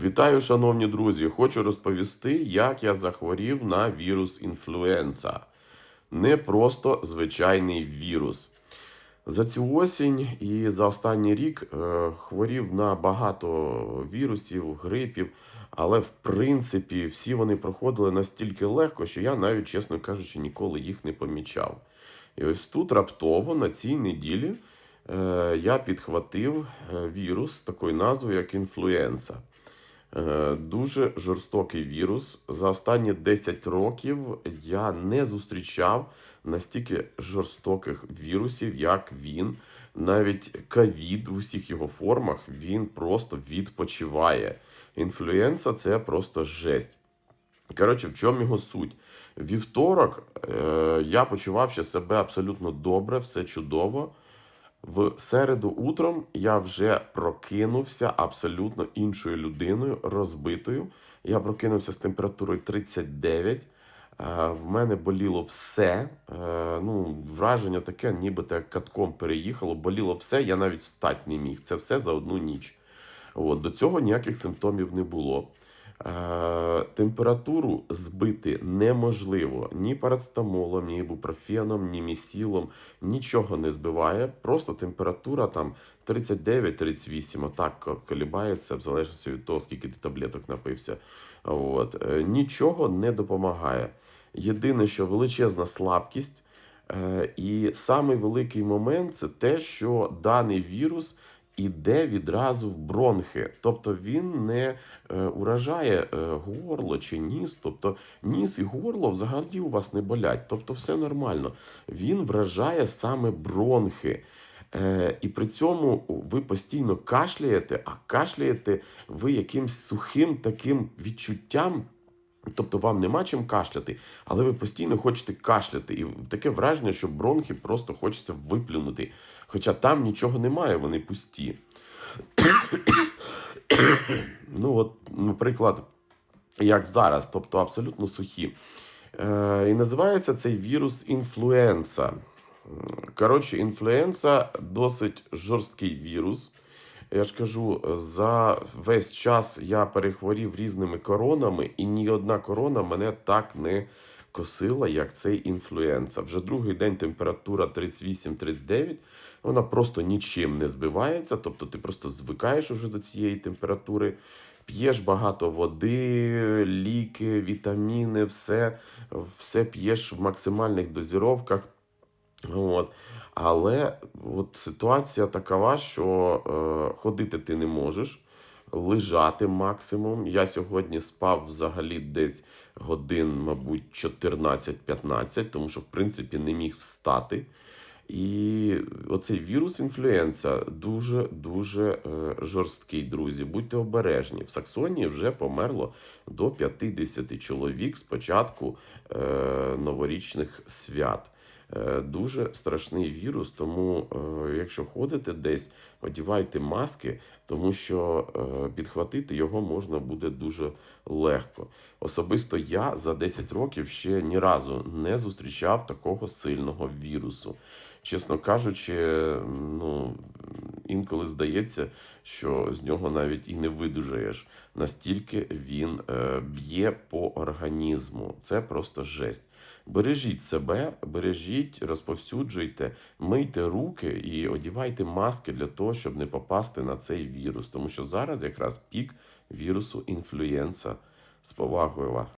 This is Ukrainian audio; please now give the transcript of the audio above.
Вітаю, шановні друзі! Хочу розповісти, як я захворів на вірус інфлюенса. Не просто звичайний вірус. За цю осінь і за останній рік е, хворів на багато вірусів, грипів, але в принципі всі вони проходили настільки легко, що я навіть, чесно кажучи, ніколи їх не помічав. І ось тут раптово на цій неділі е, я підхватив е, вірус з такою назвою, як інфлюенса. Е, Дуже жорстокий вірус. За останні 10 років я не зустрічав настільки жорстоких вірусів, як він. Навіть ковід в усіх його формах він просто відпочиває. Інфлюенса це просто жесть. Коротше, в чому його суть? Вівторок е, я почував ще себе абсолютно добре, все чудово. В середу утром я вже прокинувся абсолютно іншою людиною, розбитою. Я прокинувся з температурою 39. Е, В мене боліло все. Е, Ну, враження таке, ніби так катком переїхало. Боліло все, я навіть встати не міг. Це все за одну ніч. От, до цього ніяких симптомів не було. Е, температуру збити неможливо ні парацетамолом, ні ібупрофеном, ні місілом, нічого не збиває. Просто температура там 39-38, отак колібається, в залежності від того, скільки ти таблеток напився. От. Е, Нічого не допомагає. Єдине, що величезна слабкість. Е, І самий великий момент це те, що даний вірус іде відразу в бронхи, тобто він не е, уражає е, горло чи ніс. Тобто ніс і горло взагалі у вас не болять, тобто все нормально. Він вражає саме бронхи. Е, і при цьому ви постійно кашляєте, а кашляєте ви якимсь сухим таким відчуттям. Тобто вам нема чим кашляти, але ви постійно хочете кашляти. І таке враження, що бронхи просто хочеться виплюнути. Хоча там нічого немає, вони пусті. ну, от, наприклад, як зараз, тобто абсолютно сухі. Е, і називається цей вірус інфлюенса. Коротше, інфлюенса досить жорсткий вірус. Я ж кажу, за весь час я перехворів різними коронами, і ні одна корона мене так не косила, як цей інфлюенса. Вже другий день температура 38-39, вона просто нічим не збивається, тобто ти просто звикаєш уже до цієї температури. П'єш багато води, ліки, вітаміни, все, все п'єш в максимальних дозіровках. От. Але от ситуація такова, що е, ходити ти не можеш, лежати максимум. Я сьогодні спав взагалі десь годин, мабуть, 14-15, тому що, в принципі, не міг встати. І оцей вірус інфлюенса дуже-дуже е, жорсткий, друзі. Будьте обережні. В Саксонії вже померло до 50 чоловік з початку е, новорічних свят. Е, Дуже страшний вірус, тому е, якщо ходите десь, одівайте маски, тому що е, підхватити його можна буде дуже легко. Особисто я за 10 років ще ні разу не зустрічав такого сильного вірусу. Чесно кажучи, ну інколи здається, що з нього навіть і не видужаєш. Настільки він е, б'є по організму. Це просто жесть. Бережіть себе, бережіть, розповсюджуйте, мийте руки і одівайте маски для того, щоб не попасти на цей вірус. Тому що зараз якраз пік вірусу інфлюєнса. З повагою вас.